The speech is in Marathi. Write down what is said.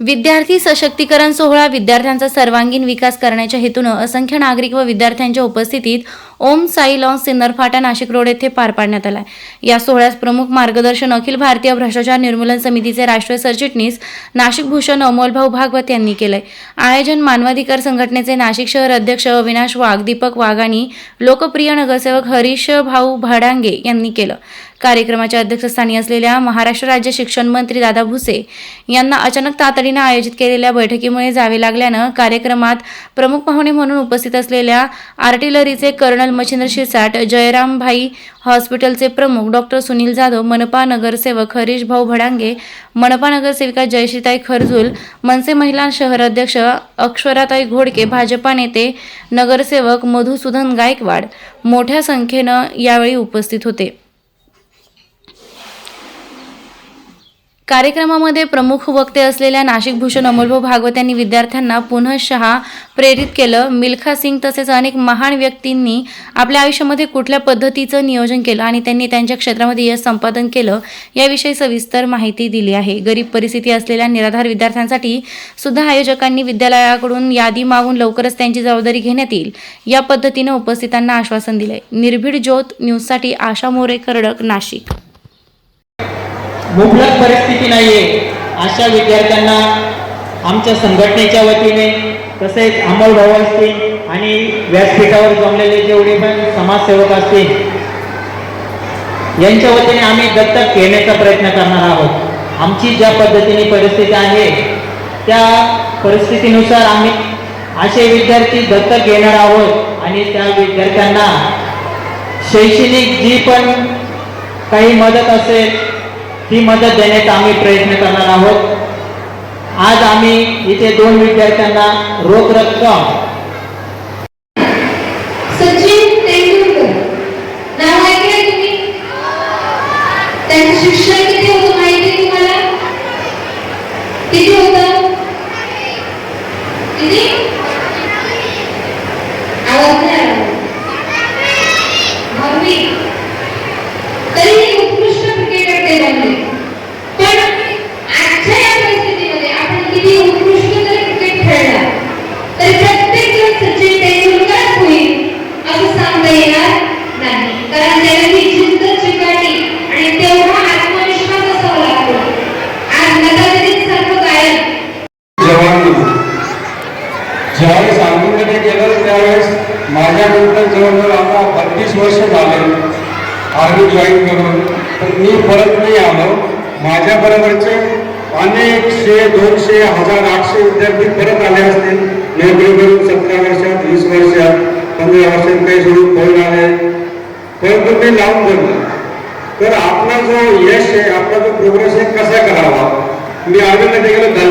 विद्यार्थी सशक्तीकरण सोहळा विद्यार्थ्यांचा सर्वांगीण विकास करण्याच्या हेतूनं असंख्य नागरिक व विद्यार्थ्यांच्या उपस्थितीत ओम साई लॉन सिन्नर फाटा नाशिक रोड येथे पार पाडण्यात आला या सोहळ्यास प्रमुख मार्गदर्शन अखिल भारतीय भ्रष्टाचार निर्मूलन समितीचे राष्ट्रीय सरचिटणीस नाशिक भूषण अमोलभाऊ भागवत यांनी केलंय. आयोजन मानवाधिकार संघटनेचे नाशिक शहर अध्यक्ष अविनाश वाघ दीपक वाघ आणि लोकप्रिय नगरसेवक हरीश भाऊ भडांगे यांनी केलं. कार्यक्रमाच्या अध्यक्षस्थानी असलेल्या महाराष्ट्र राज्य शिक्षण मंत्री दादा भुसे यांना अचानक तातडीनं आयोजित केलेल्या बैठकीमुळे जावे लागल्यानं कार्यक्रमात प्रमुख पाहुणे म्हणून उपस्थित असलेल्या आर्टिलरीचे कर्नल मच्छिंद्र शिरसाट जयरामभाई हॉस्पिटलचे प्रमुख डॉक्टर सुनील जाधव मनपा नगरसेवक हरीश भाऊ भडांगे मनपा नगरसेविका जयश्रीताई खरजूल मनसे महिला शहर अध्यक्ष अक्षराताई घोडके भाजपा नेते नगरसेवक मधुसूदन गायकवाड मोठ्या संख्येनं यावेळी उपस्थित होते. कार्यक्रमामध्ये प्रमुख वक्ते असलेल्या नाशिक भूषण अमोलभाऊ भागवत यांनी विद्यार्थ्यांना पुनःशहा प्रेरित केलं. मिल्खा सिंग तसेच अनेक महान व्यक्तींनी आपल्या आयुष्यामध्ये कुठल्या पद्धतीचं नियोजन केलं आणि त्यांनी त्यांच्या क्षेत्रामध्ये यश संपादन केलं याविषयी सविस्तर माहिती दिली आहे. गरीब परिस्थिती असलेल्या निराधार विद्यार्थ्यांसाठी सुद्धा आयोजकांनी विद्यालयाकडून यादी मागून लवकरच त्यांची जबाबदारी घेण्यात येईल या पद्धतीनं उपस्थितांना आश्वासन दिलंय. निर्भीड ज्योत न्यूजसाठी आशा मोरे करडक नाशिक. मुबलक परिस्थिती नाहीये. अशा विद्यार्थ्यांना आमच्या संघटनेच्या वतीने तसेच अमोल भाऊ असतील आणि व्यासपीठावर जमलेले जेवढे पण समाजसेवक असतील यांच्या वतीने आम्ही दत्तक घेण्याचा प्रयत्न करणार आहोत. आमची ज्या पद्धतीने परिस्थिती आहे त्या परिस्थितीनुसार आम्ही असे विद्यार्थी दत्तक घेणार आहोत आणि त्या विद्यार्थ्यांना शैक्षणिक जी पण काही मदत असेल ती मदत देण्याचा आम्ही प्रयत्न करणार आहोत. आज आम्ही इथे दोन विद्यार्थ्यांना रोख रक्कम ज्यावेळेस आंदोलने केलं त्यावेळेस माझ्यानंतर जवळजवळ आता बत्तीस वर्ष झाले. आर्मी जॉईन करून. तर मी परत नाही आलो. माझ्या अनेकशे दोनशे हजार आठशे विद्यार्थी परत आले असतील. नोकरी करून सतरा वर्षात वीस वर्षात पंधरा वर्षात काही सोडून पळून आले? परंतु ते लावून धरलं. तर आपला जो यश आहे आपला जो प्रोग्रेस आहे कसा करावा? मी आर्मीमध्ये गेलो दहावी